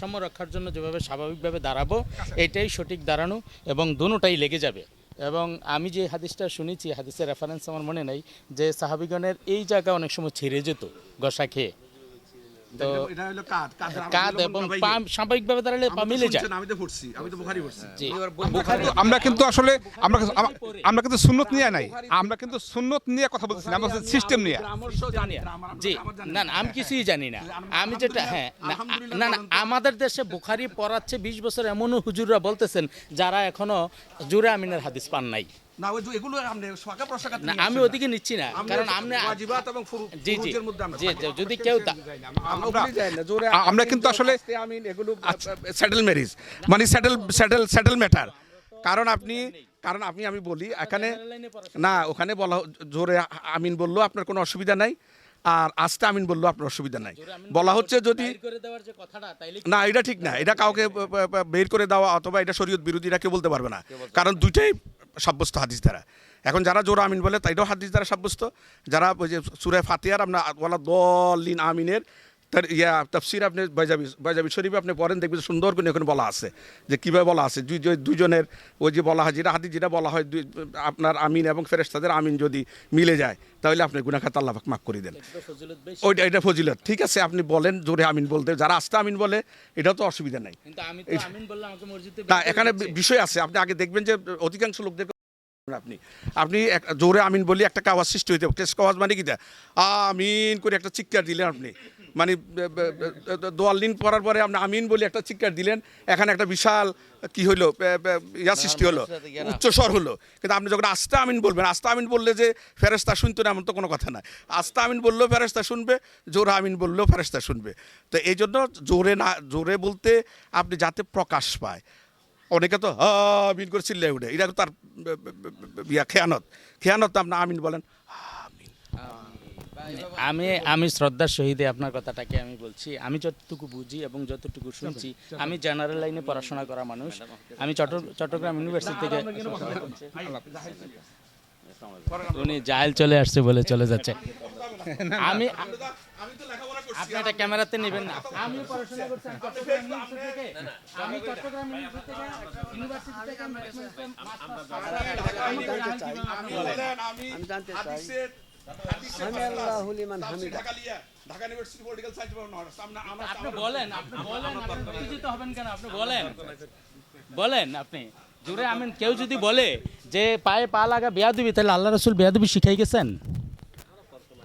সাম্য রক্ষার জন্য যেভাবে স্বাভাবিকভাবে দাঁড়াবো, এটাই সঠিক দাঁড়ানো এবং দুটাই লেগে যাবে। এবং আমি যে হাদিসটা শুনেছি, হাদিসের রেফারেন্স আমার মনে নেই, যে সাহাবিগণের এই জায়গা অনেক সময় ছিঁড়ে যেত গসা খেয়ে। তো এটা হলো এবং পা স্বাভাবিকভাবে দাঁড়ালে পা মিলে যায়। আমি তো পড়ছি আমি তো বুখারি পড়ছি আমরা কিন্তু আসলে আমরা আমরা কিন্তু সুন্নত নিয়ে নাই। আমরা কিন্তু সুন্নত নিয়ে কথা বলছি আমরা সিস্টেম নিয়ে। পরামর্শ জানি জি। না না। আমি কিছুই জানি না। আমি যেটা হ্যাঁ না, না না আমাদের দেশে বুখারি পড়াচ্ছে বিশ বছর এমনও হুজুররা বলতেছেন যারা এখনও জুরে আমিনের হাদিস পান নাই। না ওই এগুলো আপনি শাখা প্রশাখা না আমি ওদিকে নিচ্ছি না কারণ ওয়াজিবাত এবং ফুরুজের মধ্যে আমরা জি থাকি। জি, যদি কেউ আমরা যাই না, জোরে আমরা কিন্তু আসলে- আমিন এগুলো সেটেল ম্যারেজ মানে সেটেল সেটেল সেটেল ম্যাটার কারণ আপনি কারণ আপনি আমি বলি এখানে না ওখানে বলা জোরে আমিন বলল আপনার কোনো অসুবিধা নাই। আর আস্তে আমিন বলল আপনার অসুবিধা নাই। বলা হচ্ছে যদি বাইর করে দেওয়ার যে কথাটা তাইলে না এটা ঠিক না। এটা কাউকে বের করে দেওয়া অথবা এটা শরীয়ত বিরোধীরা কেউ বলতে পারবে না। কারণ দুইটাই সাব্যস্ত হাদিস দ্বারা। এখন যারা জোর আমিন বলে, তাইটাও হাদিস দ্বারা সাব্যস্ত। যারা ওই যে সুরে ফাতিয়ার আপনার বলা দলিন আমিনের তার ইয়া তফসির আপনি বাইজাবি বাইজাবি শরীফে আপনি পড়েন দেখবেন সুন্দর করে ওখানে বলা আছে যে কীভাবে বলা আছে। দুইজনের ওই যে বলা হয় যেটা হাদিস যেটা বলা হয় দুই- আপনার আমিন এবং ফেরেস্তাদের আমিন যদি মিলে যায় তাহলে আপনি গুনাখাত আল্লাহ মাফ করে দেন। ওইটা এটা ফজিলত। ঠিক আছে আপনি বলেন জোরে আমিন বলতে যারা আস্তে আমিন বলে এটাও তো অসুবিধা নাই। না এখানে বিষয় আছে আপনি আগে দেখবেন যে অধিকাংশ লোকদের আপনি আপনি জোরে আমিন বলি একটা কাওয়াজ সৃষ্টি হইতে টেস্ট কাওয়াজ মানে কি আমিন করে একটা চিৎকার দিলেন আপনি। মানে বে- বে- বে- দোয়াল দিন পড়ার পরে আপনি আমিন বলে একটা চিৎকার দিলেন এখানে একটা বিশাল কি বে- ইয়া সৃষ্টি হলো উচ্চস্বর হলো কিন্তু আপনি যখন আস্তে আমিন বলবেন আস্তে আমিন বললে যে ফেরেস্তা শুনতো না এমন তো কোনো কথা নাই আস্তে আমিন বললেও ফেরেস্তা শুনবে জোরে আমিন বললেও ফেরেস্তা শুনবে তো এই জন্য জোরে না জোরে বলতে আপনি যাতে প্রকাশ পায় অনেকে তো আমিন করে চিল্লাই উঠে এটা তো তার ইয়া খেয়ানত খেয়ানত আপনি আমিন বলেন আমিন আমি আমি শ্রদ্ধার সহিতে আপনার কথাটাকে আমি বলছি আমি যতটুকু বুঝি এবং যতটুকু শুনছি আমি জেনারেল লাইনে পড়াশোনা করা মানুষ আমি চট্ট- চট্টগ্রাম ইউনিভার্সিটি থেকে উনি জাহেল চলে আসছে বলে চলে যাচ্ছে আমি আপনি এটা ক্যামেরাতে নেবেন না আমি পড়াশোনা করছি আমি চট্টগ্রাম ইউনিভার্সিটি থেকে আমি আমি আমি আমি আপনি বলেন আপনি বলেন আপনি উত্তেজিত হবেন কেন? আপনি বলেন। বলেন আপনি। জুড়ে আমিন কেউ যদি বলে যে পায়ে পা লাগা বেয়াদবি তাহলে আল্লাহ রসুল বেয়াদবি শিখাই গেছেন?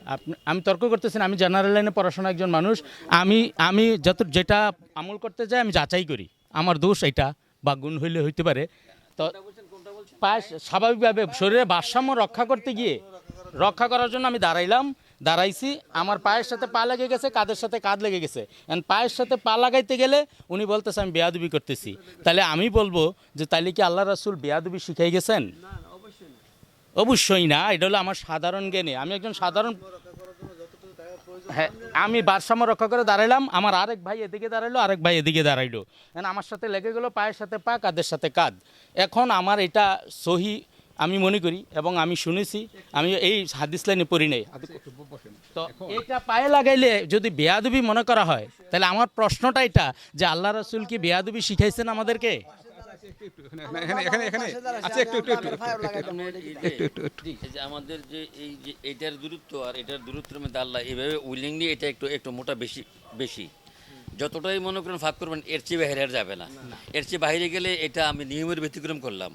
আপনি আমি তর্ক করতেছেন আমি জেনারেল লাইনে পড়াশোনা একজন মানুষ। আমি আমি যত যেটা আমল করতে যাই আমি যাচাই করি। আমার দোষ এটা বা গুণ হইলে হইতে পারে। তো পায়ে স্বাভাবিকভাবে শরীরে ভারসাম্য রক্ষা করতে গিয়ে রক্ষা করার জন্য আমি দাঁড়াইলাম দাঁড়াইছি। আমার পায়ের সাথে পা লেগে গেছে কাদের সাথে কাঁধ লেগে গেছে। And পায়ের সাথে পা লাগাইতে গেলে উনি বলতেছে আমি বেয়াদবি করতেছি। তাহলে আমি বলব যে তাইলে কি আল্লাহ রাসুল বেয়াদবি শিখাই গেছেন? অবশ্যই না। এটা হলো আমার সাধারণ জ্ঞানে। আমি একজন সাধারণ হ্যাঁ আমি ভারসাম্য রক্ষা করে দাঁড়াইলাম আমার আরেক ভাই এদিকে দাঁড়াইলো আরেক ভাই এদিকে দাঁড়াইলো। আমার সাথে লেগে গেলো পায়ের সাথে পা কাদের সাথে কাঁধ। এখন আমার এটা সহি আমি মনে করি এবং আমি শুনেছি আমি এই হাদিস লাইনে পড়ি নাই। তো এটা পায়ে লাগাইলে যদি বেয়াদবি মনে করা হয় তাহলে আমার প্রশ্নটা এটা যে আল্লাহ রসুল কি বেয়াদবি শিখাইছেন আমাদেরকে? এখানে এখানে এখানে আচ্ছা একটু একটু একটু এই যে আমাদের যে এই যে এটার দূরত্ব আর এটার দূরত্বের মধ্যে আল্লাহ এইভাবে উইলিংলি এটা একটু একটু মোটা বেশি বেশি। যতটাই মনে করেন ফাঁক করবেন এর চেয়ে বাইরে আর যাবে না। এর চেয়ে বাইরে গেলে এটা আমি নিয়মের ব্যতিক্রম করলাম।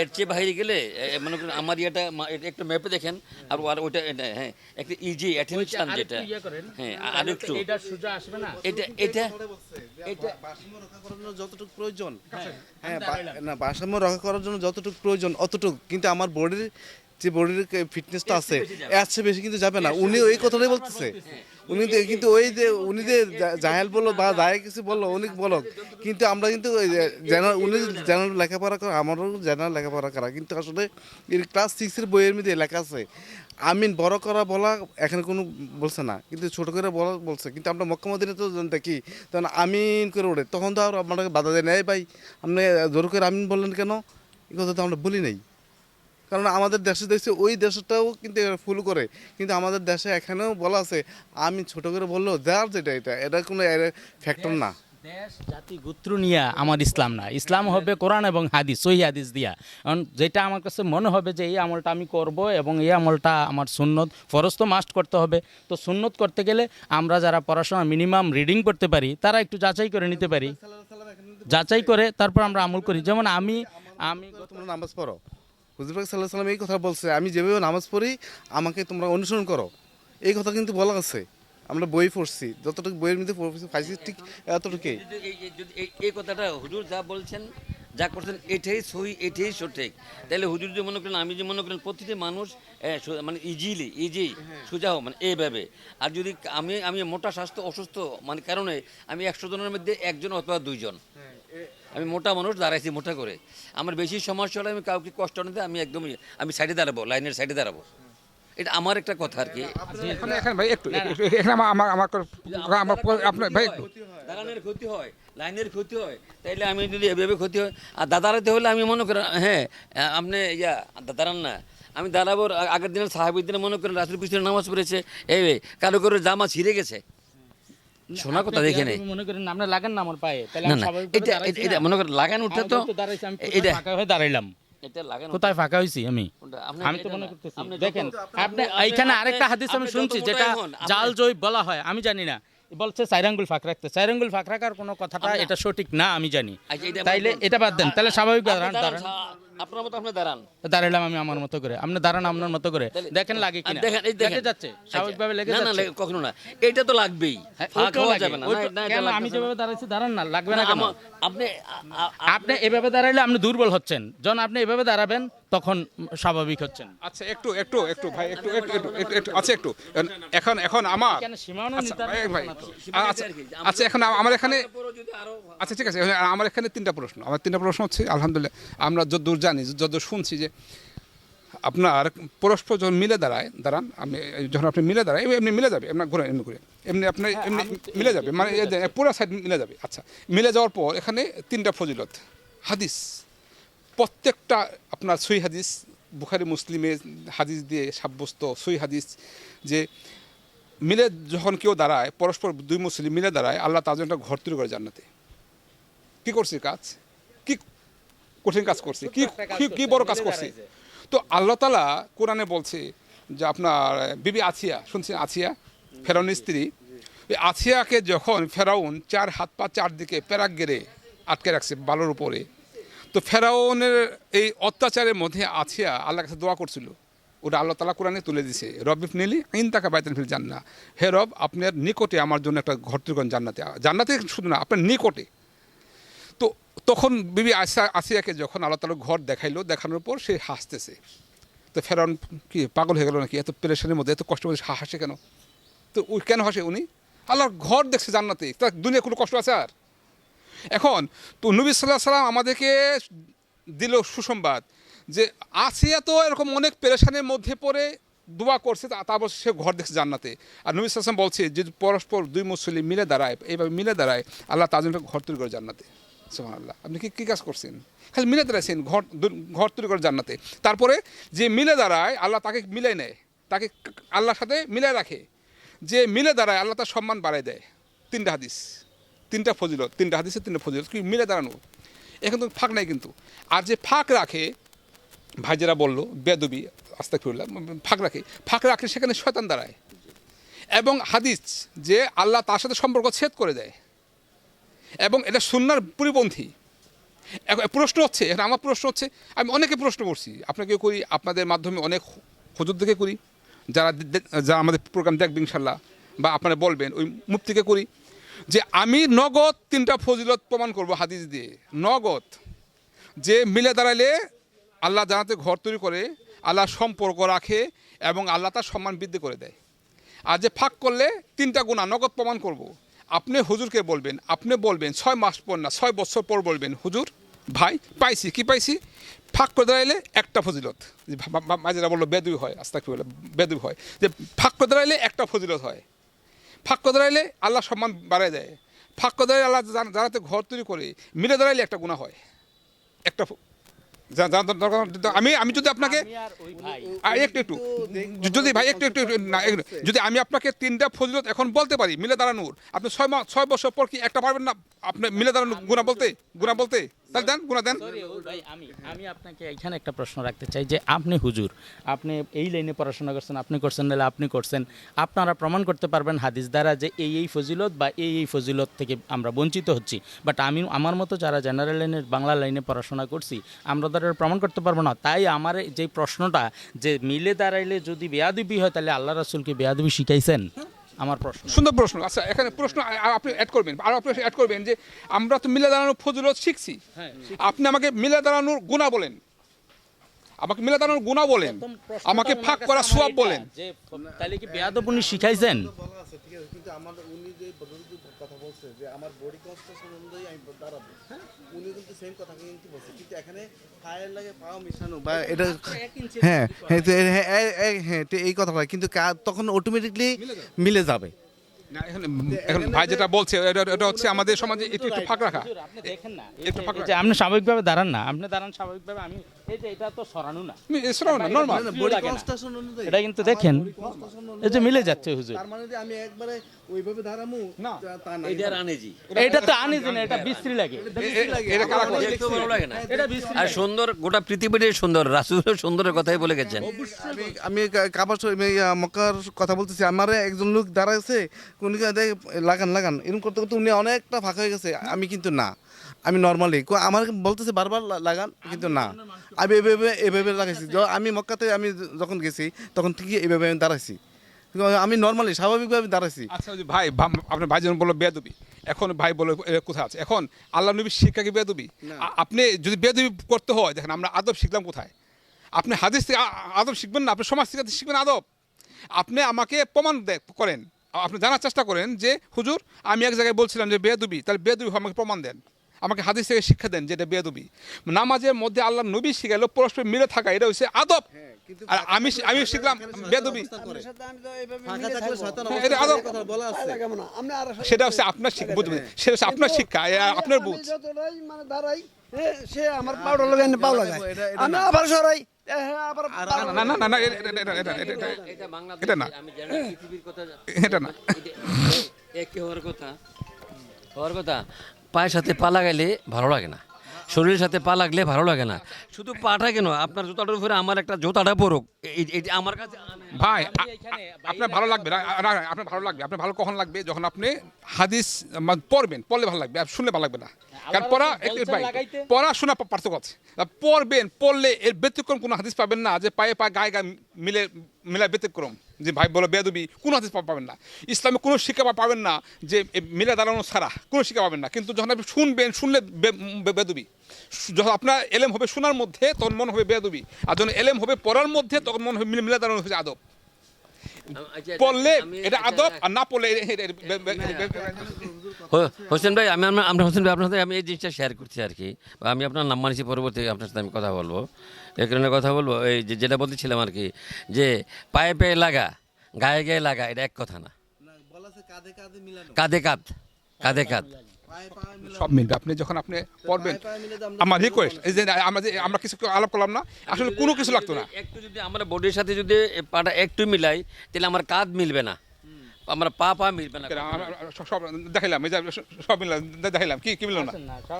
এর চেয়ে বাইরে গেলে মনে করেন আমার ইয়েটা এটা একটু ম্যাপে দেখেন আর আর ওইটা হ্যাঁ একটা ইজি অ্যাটেনশন যেটা। ইয়ে হ্যাঁ আর একটু এটা সোজা আসবে না? এটা এটা এটা। ভারসাম্য রক্ষা করার জন্য যতটুকু প্রয়োজন হ্যাঁ না ভারসাম্য রক্ষা করার জন্য যতটুকু প্রয়োজন অতটুকু। কিন্তু আমার বডির যে বডির ফিটনেসটা আছে এর চেয়ে বেশি কিন্তু যাবে না। উনি ওই কথাটাই বলতেছে। উনি কিন্তু ওই যে উনি যে জাহেল বলল বা যায় কিছু বলল উনি বলো কিন্তু আমরা কিন্তু জেনারেল উনি জেনারেল লেখাপড়া করা আমারও জেনারেল লেখাপড়া করা কিন্তু আসলে এর ক্লাস সিক্সের বইয়ের মধ্যে লেখা আছে। আমিন বড় করা বলা এখানে কোনো বলছে না কিন্তু ছোট করে বলা বলছে। কিন্তু আমরা মক্কামদিনে তো দেখি তখন আমিন করে ওঠে। তখন তো আর আপনাকে বাধা দেয় নাই ভাই আপনি জোর করে আমিন বললেন কেন? এই কথা তো আমরা বলি নাই। কারণ আমাদের দেশে দেখছি ওই দেশটাও কিন্তু ফুল করে। কিন্তু আমাদের দেশে এখানেও বলা আছে আমি ছোট করে বলল যার যেটা এটা এটা কোনো ফ্যাক্টর না। দেশ জাতি গোত্র নিয়ে আমার ইসলাম না। ইসলাম হবে কোরআন এবং হাদিস সহি হাদিস দিয়া। কারণ যেটা আমার কাছে মনে হবে যে এই আমলটা আমি করব এবং এই আমলটা আমার সুন্নত ফরজ তো মাস্ট করতে হবে। তো সুন্নত করতে গেলে আমরা যারা পড়াশোনা মিনিমাম রিডিং করতে পারি তারা একটু যাচাই করে নিতে পারি। যাচাই করে তারপর আমরা আমল করি। যেমন আমি আমি নামাজ পড়ো। হুজুর পাক সাল্লাহ সাল্লাম এই কথা বলছে আমি যেভাবে নামাজ পড়ি আমাকে তোমরা অনুসরণ করো। এই কথা কিন্তু বলা আছে। আমরা বই পড়ছি যতটুকু বইয়ের মধ্যে পড়ছি পাইছি ঠিক এতটুকুই। এই- কথাটা হুজুর যা বলছেন যা করছেন এটাই সহি এটাই সঠিক। তাহলে হুজুর যে মনে করেন আমি যে মনে করেন প্রতিটি মানুষ মানে ইজিলি ইজি সোজা হোক মানে এইভাবে আর যদি আমি আমি মোটা স্বাস্থ্য অসুস্থ মানে কারণে আমি একশো জনের মধ্যে একজন অথবা দুইজন। আমি মোটা মানুষ দাঁড়াইছি মোটা করে। আমার বেশি সমস্যা হলে আমি কাউকে কষ্ট নিতে আমি একদমই আমি সাইডে দাঁড়াবো লাইনের সাইডে দাঁড়াবো। এটা আমার একটা কথা আর কি। ভাই একটু একটু- এখানে আমার আমার আমার আমার আপনার ভাই একটু দালানের ক্ষতি হয় লাইনের ক্ষতি হয় তাইলে আমি যদি এভাবে ক্ষতি হয় আর দাদারাতে হলে আমি মনে করেন হ্যাঁ আপনি ইয়া দাদারান না। আমি দাঁড়াবো আগের দিনের সাহাবিদিনে মনে করেন রাত্রির পিছনে নামাজ পড়েছে এই কারও করে জামা ছিঁড়ে গেছে। শোনা কথা দেখে নেই। মনে করেন লাগান না আমার পায়ে। তাহলে আমি এটা এটা মনে করেন লাগান তো তো দাঁড়াইছি, আমি এটা ফাঁকা হয়ে দাঁড়াইলাম? কোথায় ফাঁকা আমি? আমি তো মনে করতেছি। দেখেন আপনি এইখানে আরেকটা হাদিস আমি শুনছি যেটা জাল জয় বলা হয় আমি জানি না। বলছে সাইরাঙ্গুল ফাঁক রাখতে। সাইরাঙ্গুল ফাঁক রাখার কোনো কথাটা এটা সঠিক না আমি জানি। আচ্ছা, তাইলে এটা বাদ দেন। তাহলে স্বাভাবিক আপনার মতো আপনি দাঁড়ান। দাঁড়ালাম আমি আমার মতো করে। আপনি দাঁড়ান আপনার মতো করে। দেখেন লাগে কিনা। দেখেন এই দেখে যাচ্ছে স্বাভাবিকভাবে লেগে না না কখনো না। এটা তো লাগবেই। হ্যাঁ, ফাঁক হওয়া যাবে না। কেন? আমি। যেভাবে দাঁড়াইছি দাঁড়ান না লাগবে না কেন? আপনি আপনি এভাবে দাঁড়াইলে আপনি দুর্বল হচ্ছেন। যখন আপনি এভাবে দাঁড়াবেন তখন স্বাভাবিক হচ্ছেন। আচ্ছা একটু একটু একটু ভাই একটু একটু একটু আচ্ছা একটু। এখন এখন আমার আচ্ছা তো। আচ্ছা আচ্ছা এখন আমার এখানে আচ্ছা ঠিক আছে আমার এখানে তিনটা প্রশ্ন। আমার তিনটা প্রশ্ন হচ্ছে আলহামদুলিল্লাহ আমরা যতদূর জানি যতদূর শুনছি যে আপনার পরস্পর যখন মিলে দাঁড়ায় দাঁড়ান আমি যখন আপনি মিলে দাঁড়ায় এমনি মিলে যাবে আপনার ঘুরে এমনি করে এমনি আপনার এমনি মিলে যাবে মানে পুরো সাইড মিলে যাবে। আচ্ছা মিলে যাওয়ার পর এখানে তিনটা ফজিলত। হাদিস। প্রত্যেকটা আপনার সই হাদিস বুখারি মুসলিমে হাদিস দিয়ে সাব্যস্ত সই হাদিস যে মিলে যখন কেউ দাঁড়ায় পরস্পর দুই মুসলিম মিলে দাঁড়ায় আল্লাহ তার জন্য একটা ঘর তৈরি করে জান্নাতে। কি করছি কাজ? কি কঠিন কাজ করছি? কি কি- কি বড় কাজ করছে? তো আল্লাহ তালা কোরআনে বলছে যে আপনার বিবি আছিয়া শুনছেন আছিয়া? ফেরাউনের স্ত্রী। ওই আছিয়াকে যখন ফেরাউন চার হাত পা চারদিকে প্যারাক গেড়ে আটকে রাখছে বালোর উপরে তো ফেরাউনের এই অত্যাচারের মধ্যে আছিয়া আল্লাহ কাছে দোয়া করছিল। ওটা আল্লাহ তালা কোরআনে তুলে দিছে রবিফ নিলি ইন তাকা বাইতেন ফিল জান্না হে রব, আপনার নিকটে আমার জন্য একটা ঘর তৈরি করেন জান্নাতে জান্নাতে শুধু না, আপনার নিকটে। তো তখন বিবি আসিয়া আসিয়াকে যখন আল্লাহ তালা ঘর দেখাইলো, দেখানোর পর সে হাসতেছে। তো ফেরাউন কি, পাগল হয়ে গেল নাকি? এত পেরেশানির মধ্যে, এত কষ্ট মধ্যে হাসে কেন? তো ওই কেন হাসে উনি? আল্লাহর ঘর দেখছে জান্নাতে। তার দুনিয়া কোনো কষ্ট আছে আর? এখন তো নবী সাল্লাহ সাল্লাম আমাদেরকে দিল সুসংবাদ যে আসিয়া তো এরকম অনেক পেরেশানের মধ্যে পড়ে দোয়া করছে তারপর সে ঘর দেখছে জান্নাতে। আর নবী সাল্লাম বলছে যে পরস্পর দুই মুসলিম মিলে দাঁড়ায়, এইভাবে মিলে দাঁড়ায়, আল্লাহ তার জন্য ঘর তৈরি করে জান্নাতে। আল্লাহ আপনি কি কী কাজ করছেন? খালি মিলে দাঁড়াইছেন, ঘর ঘর তৈরি করে জান্নাতে। তারপরে যে মিলে দাঁড়ায়, আল্লাহ তাকে মিলাই নেয়। তাকে আল্লাহর সাথে মিলাই রাখে। যে মিলে দাঁড়ায়, আল্লাহ তার সম্মান বাড়ায় দেয়। তিনটা হাদিস। তিনটা ফজিলত, তিনটা হাদিসে তিনটা ফজিলত কি মিলে দাঁড়ানো? এখন তো ফাঁক নাই কিন্তু। আর যে ফাঁক রাখে, ভাইজেরা বলল, বেদবি আস্তে ফিরলাম ফাঁক রাখে। ফাঁক রাখলে সেখানে শয়তান দাঁড়ায়। এবং হাদিস যে আল্লাহ তার সাথে সম্পর্ক ছেদ করে দেয়। এবং এটা সুন্নার পরিপন্থী। প্রশ্ন হচ্ছে, এখন আমার প্রশ্ন হচ্ছে, আমি অনেকে প্রশ্ন করছি। আপনাকে করি, আপনাদের মাধ্যমে অনেক হুজুর থেকে করি। যারা যারা আমাদের প্রোগ্রাম দেখবে ইনশাল্লাহ, বা আপনারা বলবেন, ওই মুক্তিকে করি। যে আমি নগদ তিনটা ফজিলত প্রমাণ করব হাদিস দিয়ে। নগদ। যে মিলে দাঁড়ালে আল্লাহ জানাতে ঘর তৈরি করে, আল্লাহ সম্পর্ক রাখে এবং আল্লাহ তার সম্মান বৃদ্ধি করে দেয়। আর যে ফাঁক করলে তিনটা গুণা নগদ প্রমাণ করব। আপনি হুজুরকে বলবেন, আপনি বলবেন, ছয় মাস পর না, ছয় বছর পর বলবেন, হুজুর, ভাই, পাইছি। কি পাইছি? ফাঁক করে দাঁড়াইলে একটা ফজিলত। মাঝেরা বলল, বেদুই হয়। আস্তা কি বলে বেদুই হয়। যে ফাঁক করে দাঁড়াইলে একটা ফজিলত হয়। ফাঁক করে দাঁড়াইলে আল্লাহ সম্মান বাড়ায় দেয়। ফাঁক করে দাঁড়াইলে আল্লাহ জানাতে ঘর তৈরি করে মিলে দাঁড়াইলে একটা গুণা হয়। একটা আমি আমি যদি আপনাকে একটু একটু। যদি ভাই একটু একটু যদি আমি আপনাকে তিনটা ফজিলত এখন বলতে পারি মিলে দাঁড়ানোর আপনি ছয় মাস ছয় বছর পর কি একটা পারবেন না আপনি মিলে দাঁড়ানো গুণা বলতে? গুণা বলতে? তাহলে দেন গুণা দেন। আমি আমি আপনাকে এখানে একটা প্রশ্ন রাখতে চাই যে আপনি হুজুর, আপনি এই লাইনে পড়াশোনা করছেন, আপনি করছেন, নাহলে আপনি করছেন। আপনারা প্রমাণ করতে পারবেন হাদিস দ্বারা যে এই এই ফজিলত বা এই এই ফজিলত থেকে আমরা বঞ্চিত হচ্ছি। বাট আমি, আমার মতো যারা জেনারেল লাইনের, বাংলা লাইনে পড়াশোনা করছি, আমরা তারা প্রমাণ করতে পারব না। তাই আমার যে প্রশ্নটা যে মিলে দাঁড়াইলে যদি বেয়াদবি হয়, তাহলে আল্লাহ রাসুলকে বেয়াদবি শিখাইছেন? আমার প্রশ্ন। সুন্দর প্রশ্ন। আচ্ছা এখানে প্রশ্ন আপনি অ্যাড করবেন। আর আপনি অ্যাড করবেন যে আমরা তো মিলা দাঁড়ানোর ফজিলত শিখছি। আপনি আমাকে মিলা দাঁড়ানোর গুণা বলেন। আমাকে মিলা দাঁড়ানোর গুণা বলেন। আমাকে ফাঁক করা সোয়াব বলেন। তাহলে কি বেয়াদব উনি শিখাইছেন? ঠিক আছে কিন্তু আমাদের উনি যে বলছে যে আমার বডি কনস্ট্রাকশন অনুযায়ী আমি দাঁড়াবো। হ্যাঁ? উনি কিন্তু সেম কথা কিন্তু বলছে। কিন্তু এখানে পায়ের লাগে পাও মিশানো। বা এটা হ্যাঁ হ্যাঁ হ্যাঁ হ্যাঁ তো এই কথাটা কিন্তু তখন অটোমেটিকলি মিলে যাবে। না, এখন এখন ভাই যেটা বলছে এটা- এটা হচ্ছে আমাদের সমাজে একটু একটু ফাঁক রাখা। আপনি দেখেন না। একটু ফাঁক আপনি স্বাভাবিকভাবে দাঁড়ান না। আপনি দাঁড়ান স্বাভাবিকভাবে আমি এটা তো সরানো না। এছাড়াও না নর্মাল বডি কনস্ট্রাকশন অনুযায়ী এটা কিন্তু দেখেন এই যে মিলে যাচ্ছে হুজুর। তার মানে আমি একবারে ওইভাবে দাঁড়ামু না। তা- তা না এইটার আনেজি এটা তো আনিজি না এটা বিশ্রী লাগে। এটা কারা করে দেখতেও ভালো লাগে। না এটা বিশ্রী আর সুন্দর গোটা পৃথিবীটাই সুন্দর। রাসুল সুন্দরের কথাই বলে গেছেন। আমি মক্কার কথা বলতেছি। আমার একজন লোক দাঁড়াইছে উনি কা- দেখ, লাগান লাগান। এরকম করতে করতে উনি অনেকটা ফাঁকা হয়ে গেছে। আমি কিন্তু না। আমি নর্মালি আমার বলতেছে বারবার লাগান কিন্তু না। আমি এভাবে এভাবে লাগাইছি আমি মক্কাতে আমি যখন গেছি তখন ঠিকই এভাবে আমি দাঁড়াইছি। আমি নর্মালি স্বাভাবিকভাবে দাঁড়াইছি। আচ্ছা ভাই আপনার ভাই যেমন বলল বেয়াদবি। এখন ভাই বলে কোথায় আছে? এখন আল্লাহ নবীর শিক্ষা কি বেয়াদবি? আপনি যদি বেয়াদবি করতে হয় দেখেন আমরা আদব শিখলাম কোথায়? আপনি হাদিস থেকে আদব শিখবেন না আপনি সমাজ থেকে শিখবেন আদব। আপনি আমাকে প্রমাণ দে- করেন। আপনি জানার চেষ্টা করেন যে হুজুর আমি এক জায়গায় বলছিলাম যে বেয়াদবি তাহলে বেয়াদবি আমাকে প্রমাণ দেন। আমাকে হাদিস থেকে শিক্ষা দেন যেটা বেয়াদবি। নামাজের মধ্যে আল্লাহ নবী শিখাইলো পরস্পর মিলে থাকা এটা হচ্ছে আদব। আর আমি আমি শিখলাম হ্যাঁ, আর সেটা হচ্ছে আপনার শিক্ষা বুঝবেন সেটা হচ্ছে আপনার শিক্ষা আপনার বুঝ। মানে সে আমার পাউডার লাগাই এটা- এটা আমি না। আবার সরাই হ্যাঁ, না না না না এটা না। এটা না। একই হওয়ার কথা। হওয়ার কথা। পায়ের সাথে পা লাগাইলে ভালো লাগে না। শরীরের সাথে পা লাগলে ভালো লাগে না। শুধু পাটা কেন? আপনার জুতাটার উপরে আমার একটা জুতাটা পরুক। এই- এটা আমার কাছে ভাই আপনার ভালো লাগবে আপনার ভালো লাগবে। আপনার ভালো কখন লাগবে? যখন আপনি হাদিস পড়বেন পড়লে ভালো লাগবে শুনলে ভালো লাগবে না। কারণ পড়া ভাই। পড়াশোনা পার্থক্য আছে। পড়বেন পড়লে এর ব্যতিক্রম কোনো হাদিস পাবেন না যে পায়ে পা গায়ে গায়ে মিলে মিলা ব্যতিক্রম। যে ভাই বলো বেদবি কোনো হাদিস পাবেন না। ইসলামে কোনো শিক্ষা পাবেন না যে মিলা দাঁড়ানো ছাড়া কোনো শিক্ষা পাবেন না। কিন্তু যখন আপনি শুনবেন, শুনলে বেদবি যখন আপনার এলেম হবে শোনার মধ্যে, তখন মন হবে বেদবি আর যখন এলেম হবে পড়ার মধ্যে, তখন মন হবে মিলে দাঁড়ানো হয়েছে আদব। পড়লে এটা আদব আর না পড়লে হোসেন ভাই আমি আমরা- হোসেন ভাই আপনার সাথে আমি এই জিনিসটা শেয়ার করছি আর কি। আমি আপনার নাম মানিছি পরবর্তী আপনার সাথে আমি কথা বলব। এই কারণে কথা বলব এই যে যেটা বলতেছিলাম আর কি যে পায়ে পায়ে লাগা গায়ে গায়ে লাগা এটা এক কথা না। কাঁধে কাঁধে মিলানো। কাঁধে কাঁধ। সব মিলবে আপনি যখন আপনি পড়বেন আমরা রিকোয়েস্ট এই যে আমরা যে আমরা কিছু আলাপ করলাম না আসলে কোনো কিছু লাগতো না। একটু যদি আমরা বডির সাথে যদি পাটা একটু মিলাই তাহলে আমার কাঁধ মিলবে না। আমার পা পা মিলবে না সব- দেখাইলাম এই সব মিললাম দেখাইলাম কি কি মিললো না।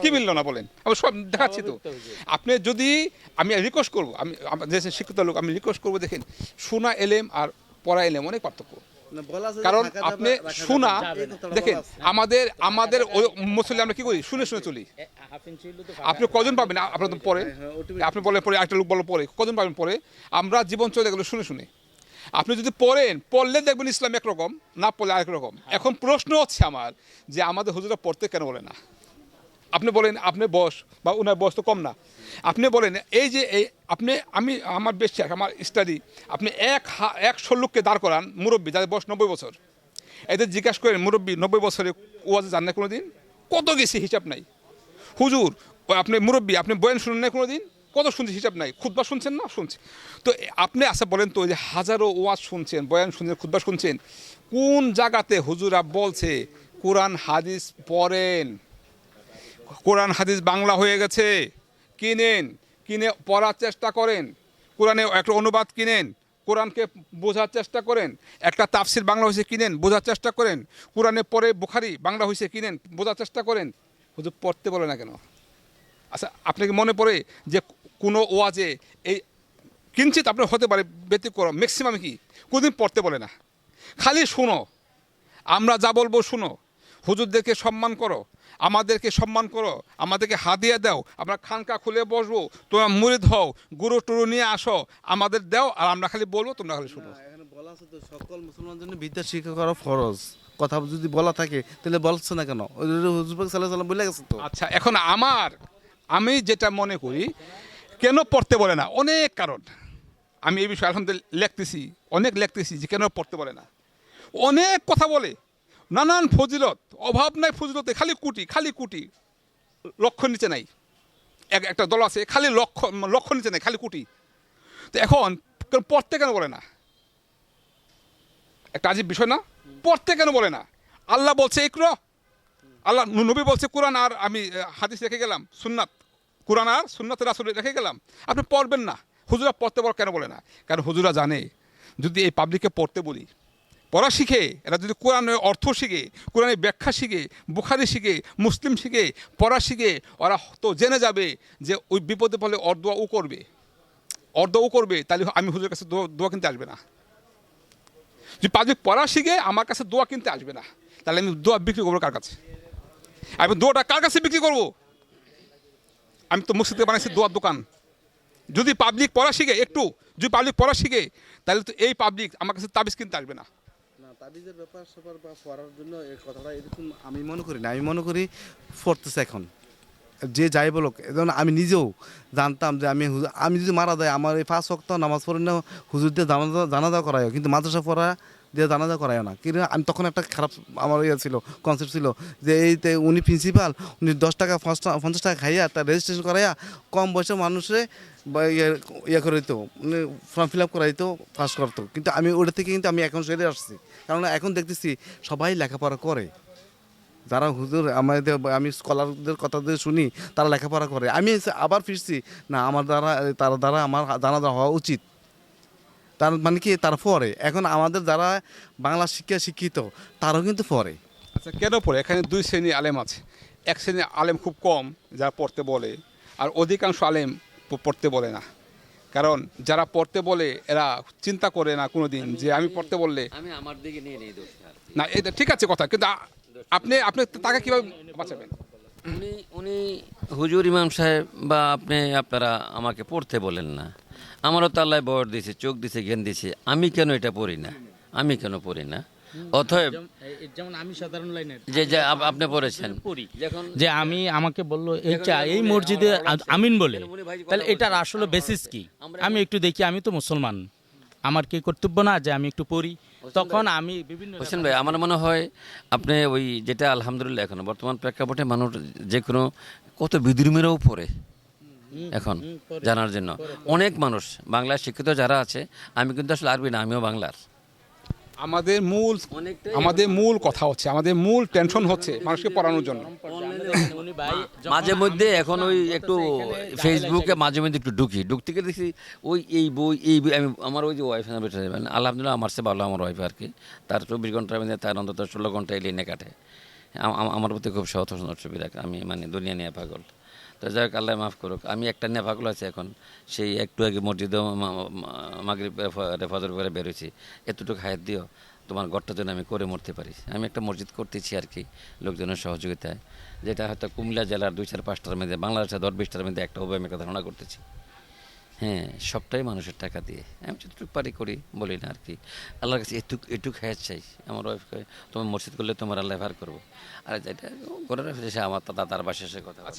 কি মিললো না বলেন? আমি সব দেখাচ্ছি তো। আপনি যদি আমি রিকোয়েস্ট করব আমি যে শিক্ষিত লোক আমি রিকোয়েস্ট করব দেখেন শোনা এলেম আর পড়া এলেম অনেক পার্থক্য। কারণ আপনি শোনা দেখেন আমাদের আমাদের মুসলিম আমরা কি করি? শুনে শুনে চলি। আপনি কজন পাবেন? আপনার তো পরে। আপনি বলে পরে একটা লোক বলো পরে। কজন পাবেন পরে? আমরা জীবন চলে গেলো শুনে শুনে। আপনি যদি পড়েন পড়লে দেখবেন ইসলাম একরকম না পড়লে আরেক রকম। এখন প্রশ্ন হচ্ছে আমার যে আমাদের হুজুরা পড়তে কেন বলে না? আপনি বলেন আপনার বয়স বা ওনার বয়স তো কম না। আপনি বলেন, এই যে এই আপনি, আমি, আমার বেশি আমার স্টাডি আপনি এক হা- একশো লোককে দাঁড় করান, মুরব্বী, যাদের বয়স নব্বই বছর। এদের জিজ্ঞাসা করেন, মুরব্বী, নব্বই বছরে ওয়াজে যান না কোনো দিন কত গেছি হিসাব নাই? হুজুর আপনি মুরব্বী, আপনি বয়ান শুনেন না কোনো দিন কত শুনছি হিসাব নাই? খুদবা শুনছেন না? শুনছি। তো আপনি আচ্ছা বলেন তো যে হাজারো ওয়াজ শুনছেন, বয়ান শুনছেন খুদবা শুনছেন, কোন জায়গাতে হুজুরা বলছে, কোরআন, হাদিস পড়েন। কোরআন হাদিস বাংলা হয়ে গেছে। কিনেন, কিনে পড়ার চেষ্টা করেন। কোরআনে একটা অনুবাদ কিনেন, কোরআনকে বোঝার চেষ্টা করেন। একটা তাফসির বাংলা হয়েছে কিনেন, বোঝার চেষ্টা করেন। কোরআনে পরে বুখারি বাংলা হয়েছে কিনেন, বোঝার চেষ্টা করেন। হুজুর পড়তে বলে না কেন? আচ্ছা আপনাকে মনে পড়ে যে কোনো ওয়াজে এই কিঞ্চিত আপনার হতে পারে ব্যতিক্রম ম্যাক্সিমাম কি? কোনোদিন পড়তে বলে না। খালি শোনো। আমরা যা বলব শুনো। হুজুরদেরকে সম্মান করো আমাদেরকে সম্মান করো আমাদেরকে হাদিয়া দাও আমরা খানকা খুলে বসবো তোমরা মুরিদ হও গুরু টুরু নিয়ে আসো আমাদের দাও আর আমরা খালি বলব তোমরা খালি শুনো। বলা আছে তো সকল মুসলমানের জন্য বিদ্যা শিক্ষা করা ফরজ। কথা যদি বলা থাকে তাহলে বলছে না কেন? হুজুর সাল্লাহ সাল্লাম বলে গেছে তো। আচ্ছা এখন আমার আমি যেটা মনে করি কেন পড়তে বলে না? অনেক কারণ। আমি এই বিষয়ে আলহামদুলিল্লাহ লিখতেছি অনেক লিখতেছি যে কেন পড়তে বলে না। অনেক কথা বলে। নানান ফজিলত, অভাব নাই ফজিলতে, খালি কুটি খালি কুটি। লক্ষ্য নিচে নাই। এক, একটা দল আছে, খালি লক্ষ্য লক্ষ্য নিচে নাই, খালি কুটি। তো এখন পড়তে কেন বলে না? একটা আজীব বিষয় না? পড়তে কেন বলে না? আল্লাহ বলছে, ইকরা। আল্লাহ, নবী বলছে, কোরআন আর আমি হাদিস রেখে গেলাম, সুন্নাত। কোরআন আর সুন্নাত রাসুল রেখে গেলাম। আপনি পড়বেন না। হুজুরা পড়তে বল কেন বলে না? কারণ হুজুরা জানে, যদি এই পাবলিককে পড়তে বলি পড়া শিখে, এরা যদি কোরআনের অর্থ শিখে কোরআনের ব্যাখ্যা শিখে, বুখারি শিখে, মুসলিম শিখে, পড়া শিখে, ওরা তো জেনে যাবে যে ওই বিপদে ফলে অর্দোয়া ও করবে। অর্ধ ও করবে, তাহলে আমি হুজুরের কাছে দোয়া কিনতে আসবে না। যদি পাবলিক পড়া শিখে, আমার কাছে দোয়া কিনতে আসবে না, তাহলে আমি দোয়া বিক্রি করব কার কাছে? আমি দোয়াটা কার কাছে বিক্রি করব? আমি তো মসজিদে বানাইছি দোয়ার দোকান। যদি পাবলিক পড়া শিখে, একটু, যদি পাবলিক পড়া শিখে, তাহলে তো এই পাবলিক আমার কাছে তাবিজ কিনতে আসবে না। তাবিজের ব্যাপার সবার বা পড়ার জন্য এই কথাটা এরকম আমি মনে করি না। আমি মনে করি পড়তেছে এখন। যে যাই বলুক এখন আমি নিজেও জানতাম যে আমি আমি যদি মারা যায় আমার এই পাঁচ শক্ত নামাজ পড়ে না হুজুর দিয়ে জানাজা জানাজা করায় কিন্তু মাদ্রাসা পড়া দিয়ে জানাজা করায় না। কিন্তু আমি তখন একটা খারাপ আমার ইয়ে ছিল কনসেপ্ট ছিল যে এই উনি প্রিন্সিপাল উনি দশ টাকা, পঞ্চাশ টাকা খাইয়া একটা রেজিস্ট্রেশন করাইয়া কম বয়সে মানুষে ইয়ে করে দিত উনি ফর্ম ফিল আপ করাই দিত পাস করতো। কিন্তু আমি ওটা থেকে কিন্তু আমি এখন সেরে আসছি। কারণ এখন দেখতেছি সবাই লেখাপড়া করে। যারা হুজুর আমাদের আমি স্কলারদের কথা দিয়ে শুনি তারা লেখাপড়া করে। আমি আবার ফিরছি না আমার দ্বারা তার দ্বারা আমার জানা হওয়া উচিত। তার মানে কি? তারা পড়ে এখন আমাদের যারা বাংলা শিক্ষা শিক্ষিত তারাও কিন্তু পড়ে আচ্ছা কেন পড়ে এখানে দুই শ্রেণি আলেম আছে। এক শ্রেণি আলেম খুব কম যারা পড়তে বলে। আর অধিকাংশ আলেম পড়তে বলে না। কারণ যারা পড়তে বলে এরা চিন্তা করে না কোনো দিন যে আমি পড়তে বললে আমি আমার দিকে নিয়ে নেই না এটা ঠিক আছে কথা কিন্তু আপনি আপনি তাকে কীভাবে বাঁচাবেন? উনি উনি হুজুর ইমাম সাহেব বা আপনি আপনারা আমাকে পড়তে বলেন না। আমারও তো আল্লাহ বর দিছে চোখ দিছে জ্ঞান দিছে। আমি কেন এটা পড়ি না? আমি কেন পড়ি না? অতএব যেমন আমি সাধারণ লাইনের। যে যে আপনি পড়েছেন। যে আমি আমাকে বলল এইটা এই মসজিদে আমিন বলে। তাহলে এটার আসলে বেসিস কি? আমি একটু দেখি আমি তো মুসলমান। আমার কি কর্তব্য না যে আমি একটু পড়ি? তখন আমি বিভিন্ন হোসেন ভাই আমার মনে হয় আপনি ওই যেটা আলহামদুলিল্লাহ এখন বর্তমান প্রেক্ষাপটে মানুষ যে কোনো কত বিদ্রুমেরও পড়ে এখন জানার জন্য। অনেক মানুষ বাংলায় শিক্ষিত যারা আছে আমি কিন্তু আসলে আরবি না আমিও বাংলার। আমাদের মূল আমাদের মূল কথা হচ্ছে আমাদের মূল টেনশন হচ্ছে মানুষকে পড়ানোর জন্য। মাঝে মধ্যে এখন ওই একটু ফেসবুকে মাঝে মধ্যে একটু ঢুকি। ঢুকতে গিয়ে দেখি ওই এই বই এই বই আমি আমার ওই যে ওয়াইফ বেটা যাবেন আলহামদুলিল্লাহ আমার সে ভালো আমার ওয়াইফ আর কি। তার চব্বিশ ঘণ্টার মধ্যে তার অন্তত ষোলো ঘণ্টা এই লাইনে কাটে। আম- আম- আমার প্রতি খুব সহজ সুবিধা আমি মানে দুনিয়া নিয়ে পাগল। তো যাই হোক আল্লাহ মাফ করুক। আমি একটা নিয়ে পাগল আছে এখন। সেই একটু আগে মসজিদেও মাগরিব ফজর করে বেরোছি এতটুকু হায়াত দিও, তোমার ঘরটা যেন আমি করে মরতে পারি। আমি একটা মসজিদ করতেছি আর কি, লোকজনের সহযোগিতায়। যেটা হয়তো কুমিল্লা জেলার দুই চার পাঁচটার মধ্যে, বাংলাদেশের দশ বিশটার মধ্যে একটা হবে, আমি একটা ধারণা করতেছি। হ্যাঁ সবটাই মানুষের টাকা দিয়ে। আমি যতটুকু পারি করি, বলি না আর কি। আল্লাহর কাছে এটুক এটুক হায়াত চাই। আমার ওয়াইফকে তোমার মসজিদ করলে তোমার আল্লাহ ভার করব। আর যেটা রাখছে সে আমার দাদার বাসে সে কথা।